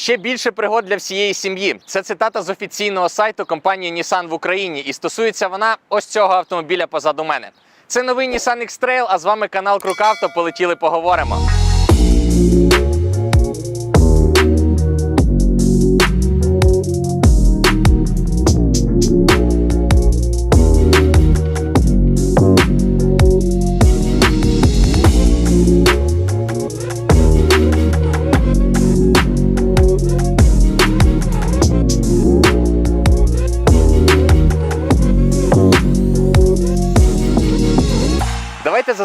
Ще більше пригод для всієї сім'ї. Це цитата з офіційного сайту компанії Nissan в Україні, і стосується вона ось цього автомобіля позаду мене. Це новий Nissan X-Trail, а з вами канал Крукавто. Полетіли, поговоримо.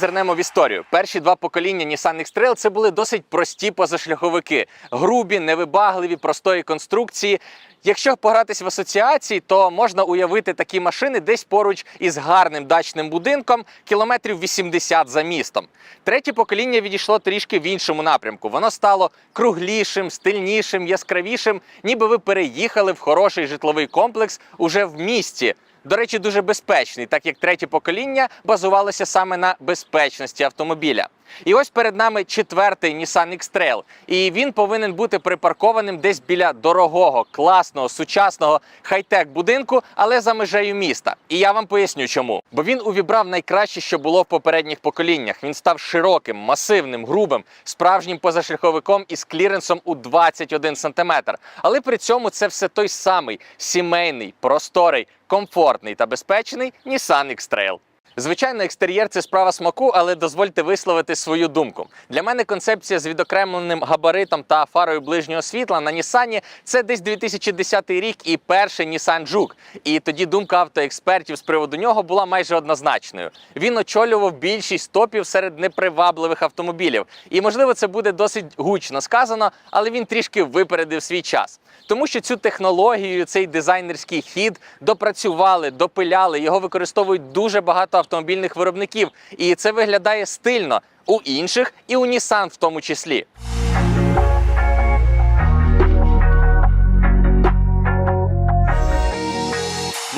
Зазирнемо в історію. Перші два покоління Nissan X-Trail – це були досить прості позашляховики, грубі, невибагливі, простої конструкції. Якщо погратись в асоціації, то можна уявити такі машини десь поруч із гарним дачним будинком, кілометрів 80 за містом. Третє покоління відійшло трішки в іншому напрямку. Воно стало круглішим, стильнішим, яскравішим, ніби ви переїхали в хороший житловий комплекс уже в місті. До речі, дуже безпечний, так як третє покоління базувалося саме на безпечності автомобіля. І ось перед нами четвертий Nissan X-Trail. І він повинен бути припаркованим десь біля дорогого, класного, сучасного хай-тек будинку, але за межею міста. І я вам поясню, чому. Бо він увібрав найкраще, що було в попередніх поколіннях. Він став широким, масивним, грубим, справжнім позашляховиком із кліренсом у 21 см. Але при цьому це все той самий сімейний, просторий, комфортний та безпечний Nissan X-Trail. Звичайно, екстер'єр це справа смаку, але дозвольте висловити свою думку. Для мене концепція з відокремленим габаритом та фарою ближнього світла на Нісані це десь 2010 рік і перший Nissan Juke. І тоді думка автоекспертів з приводу нього була майже однозначною. Він очолював більшість топів серед непривабливих автомобілів. І можливо, це буде досить гучно сказано, але він трішки випередив свій час. Тому що цю технологію, цей дизайнерський хід допрацювали, допиляли. Його використовують дуже багато автомобільних виробників, і це виглядає стильно у інших і у Nissan в тому числі.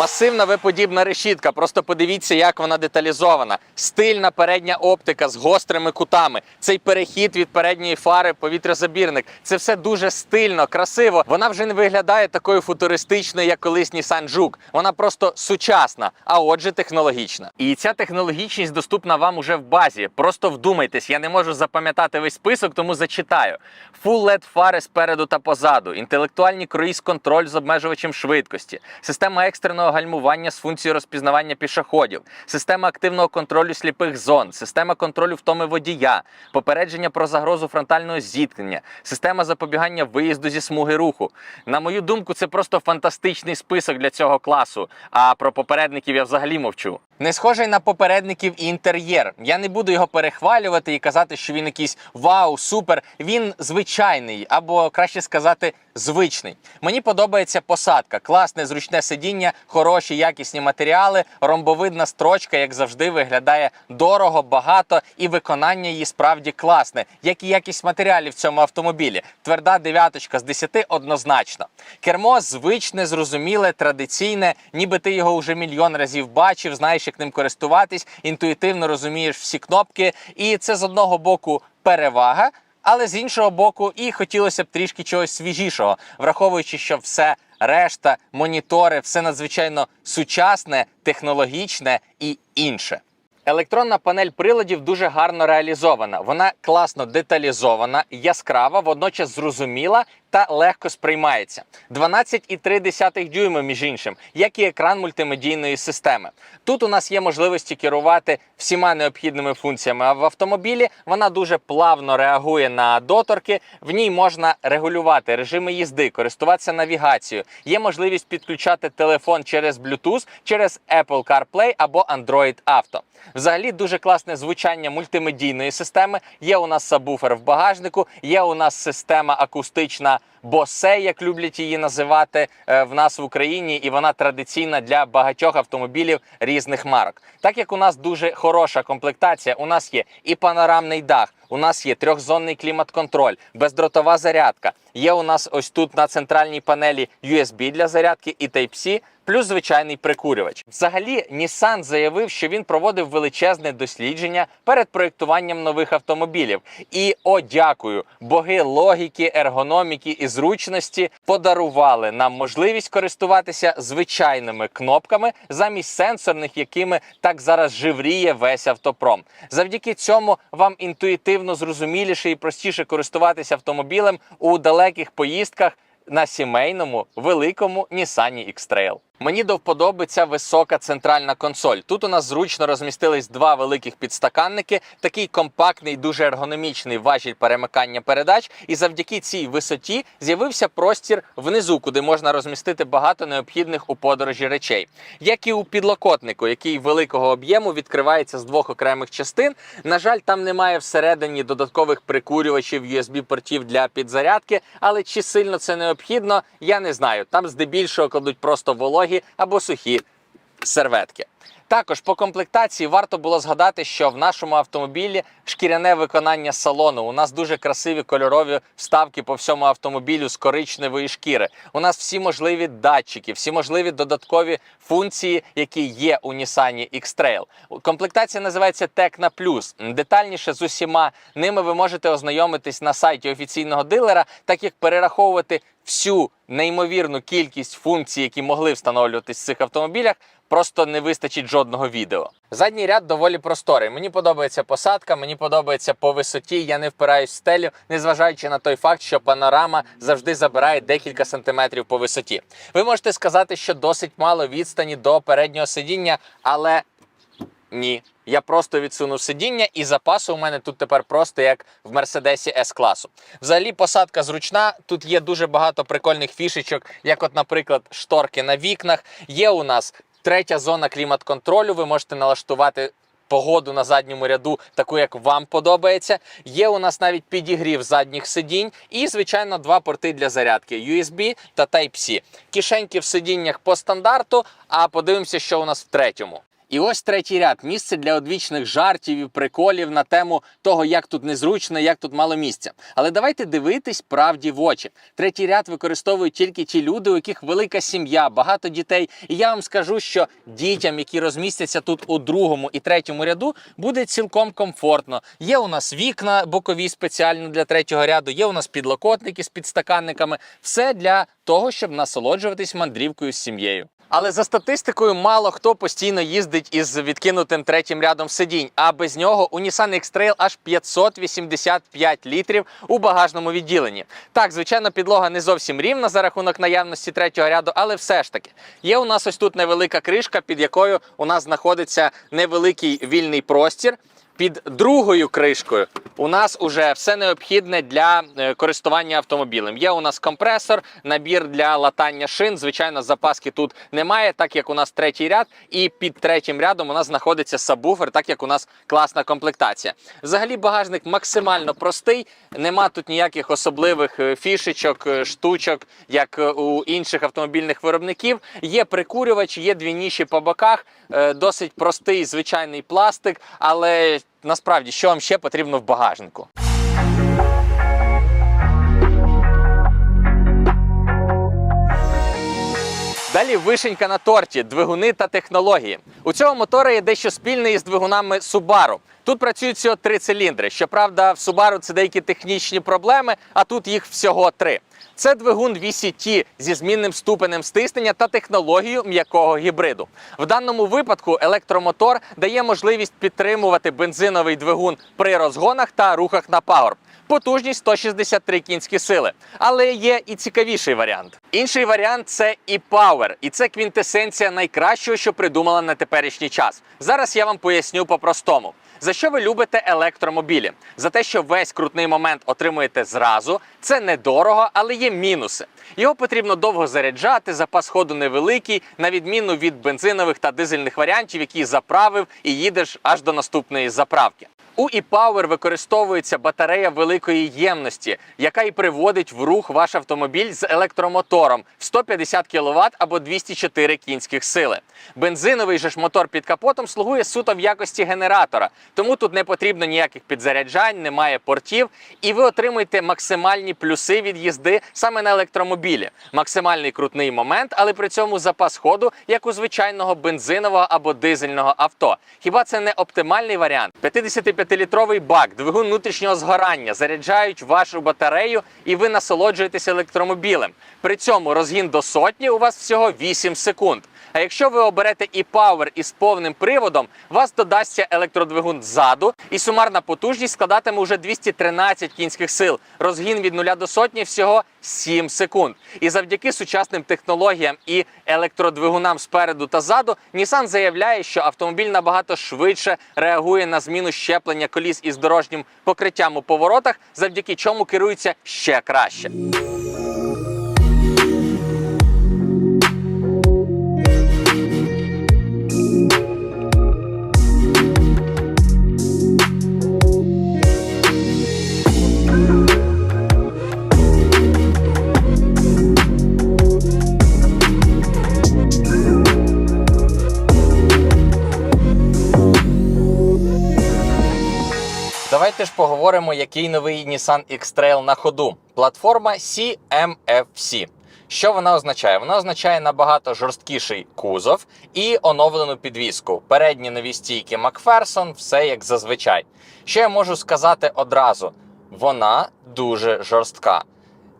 Масивна виподібна решітка. Просто подивіться, як вона деталізована. Стильна передня оптика з гострими кутами. Цей перехід від передньої фари повітрязабірник. Це все дуже стильно, красиво. Вона вже не виглядає такою футуристичною, як колись Nissan Juke. Вона просто сучасна, а отже, технологічна. І ця технологічність доступна вам уже в базі. Просто вдумайтесь, я не можу запам'ятати весь список, тому зачитаю. Full LED фари спереду та позаду, інтелектуальний круїз-контроль з обмежувачем швидкості, система екстреного гальмування з функцією розпізнавання пішоходів, система активного контролю сліпих зон, система контролю втоми водія, попередження про загрозу фронтального зіткнення, система запобігання виїзду зі смуги руху. На мою думку, це просто фантастичний список для цього класу. А про попередників я взагалі мовчу. Не схожий на попередників інтер'єр. Я не буду його перехвалювати і казати, що він якийсь вау, супер. Він звичайний, або краще сказати, звичний. Мені подобається посадка, класне зручне сидіння, хороші якісні матеріали, ромбовидна строчка, як завжди, виглядає дорого, багато, і виконання її справді класне, як і якість матеріалів в цьому автомобілі. Тверда дев'яточка з 10 однозначно. Кермо звичне, зрозуміле, традиційне, ніби ти його вже мільйон разів бачив, знаєш, як ним користуватись, інтуїтивно розумієш всі кнопки. І це з одного боку перевага. Але з іншого боку, і хотілося б трішки чогось свіжішого, враховуючи, що все решта, монітори, все надзвичайно сучасне, технологічне і інше. Електронна панель приладів дуже гарно реалізована. Вона класно деталізована, яскрава, водночас зрозуміла та легко сприймається. 12,3 дюйма, між іншим, як і екран мультимедійної системи. Тут у нас є можливості керувати всіма необхідними функціями. В автомобілі вона дуже плавно реагує на доторки. В ній можна регулювати режими їзди, користуватися навігацією. Є можливість підключати телефон через Bluetooth, через Apple CarPlay або Android Auto. Взагалі дуже класне звучання мультимедійної системи. Є у нас сабвуфер в багажнику, є у нас система акустична Bose, як люблять її називати е, в нас в Україні, і вона традиційна для багатьох автомобілів різних марок. Так як у нас дуже хороша комплектація, у нас є і панорамний дах, У нас є трьохзонний клімат-контроль, бездротова зарядка. Є у нас ось тут на центральній панелі USB для зарядки і Type-C, плюс звичайний прикурювач. Взагалі, Nissan заявив, що він проводив величезне дослідження перед проєктуванням нових автомобілів. І о, дякую, боги логіки, ергономіки і зручності подарували нам можливість користуватися звичайними кнопками замість сенсорних, якими так зараз живріє весь автопром. Завдяки цьому вам інтуїтивно зрозуміліше і простіше користуватися автомобілем у далеких поїздках на сімейному великому Nissan X-Trail. Мені до вподоби ця висока центральна консоль. Тут у нас зручно розмістились два великих підстаканники, такий компактний, дуже ергономічний важіль перемикання передач. І завдяки цій висоті з'явився простір внизу, куди можна розмістити багато необхідних у подорожі речей, як і у підлокотнику, який великого об'єму відкривається з двох окремих частин. На жаль, там немає всередині додаткових прикурювачів USB-портів для підзарядки, але чи сильно це необхідно, я не знаю. Там здебільшого кладуть просто вологі або сухі серветки. Також по комплектації варто було згадати, що в нашому автомобілі шкіряне виконання салону. У нас дуже красиві кольорові вставки по всьому автомобілю з коричневої шкіри. У нас всі можливі датчики, всі можливі додаткові функції, які є у Nissan X-Trail. Комплектація називається Tecna Plus. Детальніше з усіма ними ви можете ознайомитись на сайті офіційного дилера, так як перераховувати всю неймовірну кількість функцій, які могли встановлюватись в цих автомобілях, просто не вистачить жодного відео. Задній ряд доволі просторий. Мені подобається посадка, мені подобається по висоті. Я не впираюсь в стелю, незважаючи на той факт, що панорама завжди забирає декілька сантиметрів по висоті. Ви можете сказати, що досить мало відстані до переднього сидіння, але ні. Я просто відсунув сидіння, і запасу у мене тут тепер просто як в Мерседесі с класу. Взагалі, посадка зручна. Тут є дуже багато прикольних фішечок, як, от, наприклад, шторки на вікнах. Є у нас третя зона клімат-контролю. Ви можете налаштувати. Погоду на задньому ряду, таку як вам подобається. Є у нас навіть підігрів задніх сидінь, і, звичайно, два порти для зарядки: USB та Type-C. Кишеньки в сидіннях по стандарту. А подивимося, що у нас в третьому. І ось третій ряд місце для одвічних жартів і приколів на тему того, як тут незручно, як тут мало місця. Але давайте дивитись правді в очі. Третій ряд використовують тільки ті люди, у яких велика сім'я, багато дітей. І я вам скажу, що дітям, які розмістяться тут у другому і третьому ряду, буде цілком комфортно. Є у нас вікна бокові спеціально для третього ряду, є у нас підлокотники з підстаканниками. Все для того, щоб насолоджуватись мандрівкою з сім'єю. Але за статистикою, мало хто постійно їздить із відкинутим третім рядом сидінь. А без нього у Nissan X-Trail аж 585 літрів у багажному відділенні. Так, звичайно, підлога не зовсім рівна за рахунок наявності третього ряду, але все ж таки є у нас ось тут невелика кришка, під якою у нас знаходиться невеликий вільний простір. Під другою кришкою у нас уже все необхідне для е, користування автомобілем. Є у нас компресор, набір для латання шин. Звичайно, запаски тут немає, так як у нас третій ряд, і під третім рядом у нас знаходиться сабвуфер, так як у нас класна комплектація. Взагалі, багажник максимально простий, нема тут ніяких особливих е, фішечок, е, штучок, як у інших автомобільних виробників. Є прикурювач, є дві ніші по боках, досить простий звичайний пластик, але насправді що вам ще потрібно в багажнику? Далі вишенька на торті, двигуни та технології. У цього мотора є дещо спільне із двигунами Subaru. Тут працюють всього три циліндри. Щоправда, в Subaru це деякі технічні проблеми, а тут їх всього три. Це двигун VCT зі змінним ступенем стиснення та технологією м'якого гібриду. В даному випадку електромотор дає можливість підтримувати бензиновий двигун при розгонах та рухах на пагорб. Потужність 163 кінські сили. Але є і цікавіший варіант. Інший варіант це e-Power. І це квінтесенція найкращого, що придумала на теперішній час. Зараз я вам поясню по-простому. За що ви любите електромобілі? За те, що весь крутний момент отримуєте зразу. Це недорого, але є мінуси. Його потрібно довго заряджати, запас ходу невеликий, на відміну від бензинових та дизельних варіантів, які заправив і їдеш аж до наступної заправки. У e-Power використовується батарея великої ємності, яка і приводить в рух ваш автомобіль з електромотором в 150 кВт або 204 кінських сили. Бензиновий же ж мотор під капотом слугує суто в якості генератора, тому тут не потрібно ніяких підзаряджань, немає портів, і ви отримуєте максимальні плюси від їзди саме на електромобілі. Максимальний крутний момент, але при цьому запас ходу, як у звичайного бензинового або дизельного авто. Хіба це не оптимальний варіант? 55-літровий бак, двигун внутрішнього згорання заряджають вашу батарею, і ви насолоджуєтесь електромобілем. При цьому розгін до сотні у вас всього 8 секунд. А якщо ви оберете e-Power із повним приводом, вас додасться електродвигун ззаду, і сумарна потужність складатиме уже 213 кінських сил. Розгін від 0 до сотні всього 7 секунд. І завдяки сучасним технологіям і електродвигунам спереду та ззаду, Nissan заявляє, що автомобіль набагато швидше реагує на зміну щеплення коліс із дорожнім покриттям у поворотах, завдяки чому керується ще краще. Давайте який новий Nissan X-Trail на ходу. Платформа CMFC. Що вона означає? Вона означає набагато жорсткіший кузов і оновлену підвіску. Передні нові стійки Макферсон, все як зазвичай. Що я можу сказати одразу? Вона дуже жорстка.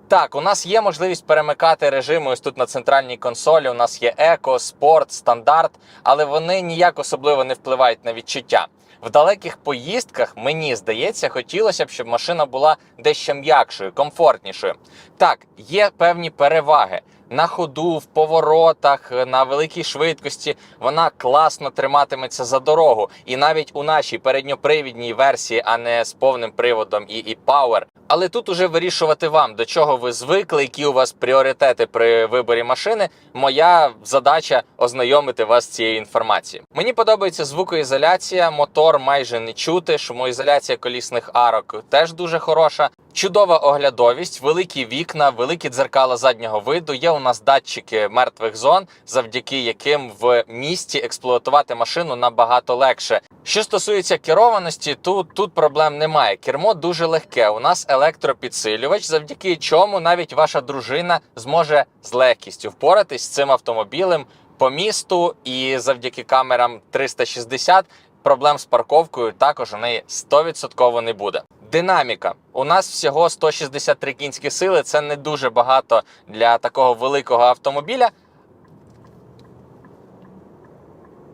Так, у нас є можливість перемикати режими ось тут на центральній консолі. У нас є еко, спорт, стандарт, але вони ніяк особливо не впливають на відчуття. В далеких поїздках мені здається, хотілося б, щоб машина була дещо м'якшою, комфортнішою. Так, є певні переваги. На ходу, в поворотах, на великій швидкості вона класно триматиметься за дорогу. І навіть у нашій передньопривідній версії, а не з повним приводом і, і Power. Але тут уже вирішувати вам, до чого ви звикли, які у вас пріоритети при виборі машини. Моя задача ознайомити вас з цією інформацією. Мені подобається звукоізоляція, мотор майже не чути, шумоізоляція колісних арок теж дуже хороша. Чудова оглядовість, великі вікна, великі дзеркала заднього виду. Є у нас датчики мертвих зон, завдяки яким в місті експлуатувати машину набагато легше. Що стосується керованості, тут, тут проблем немає. Кермо дуже легке. У нас електропідсилювач, завдяки чому навіть ваша дружина зможе з легкістю впоратись з цим автомобілем по місту, і завдяки камерам 360 проблем з парковкою також у неї 100% не буде. Динаміка. У нас всього 163 кінські сили. Це не дуже багато для такого великого автомобіля.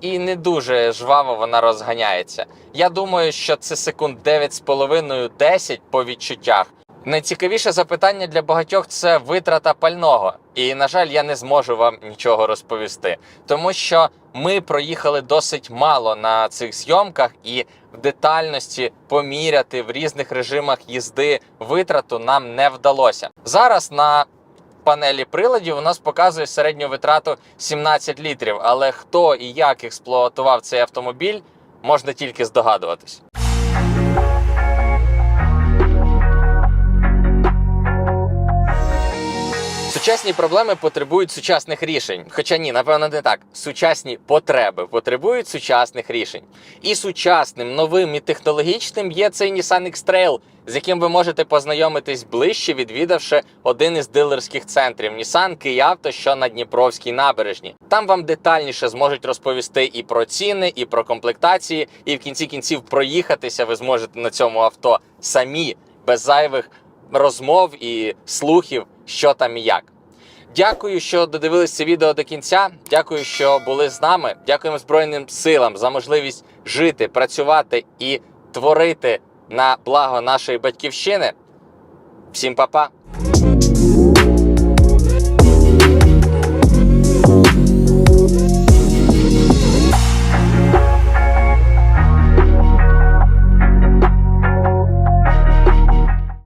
І не дуже жваво вона розганяється. Я думаю, що це секунд 9,5-10 по відчуттях. Найцікавіше запитання для багатьох це витрата пального. І, на жаль, я не зможу вам нічого розповісти, тому що ми проїхали досить мало на цих зйомках, і в детальності поміряти в різних режимах їзди витрату нам не вдалося. Зараз на панелі приладів у нас показує середню витрату 17 літрів. Але хто і як експлуатував цей автомобіль, можна тільки здогадуватись. Сучасні проблеми потребують сучасних рішень. Хоча ні, напевно, не так. Сучасні потреби потребують сучасних рішень. І сучасним, новим і технологічним є цей Nissan X-Trail, з яким ви можете познайомитись ближче, відвідавши один із дилерських центрів Nissan Київавто, що на Дніпровській набережні. Там вам детальніше зможуть розповісти і про ціни, і про комплектації, і в кінці кінців проїхатися ви зможете на цьому авто самі, без зайвих розмов і слухів, що там і як. Дякую, що додивились це відео до кінця. Дякую, що були з нами. Дякуємо Збройним силам за можливість жити, працювати і творити на благо нашої батьківщини. Всім па-па!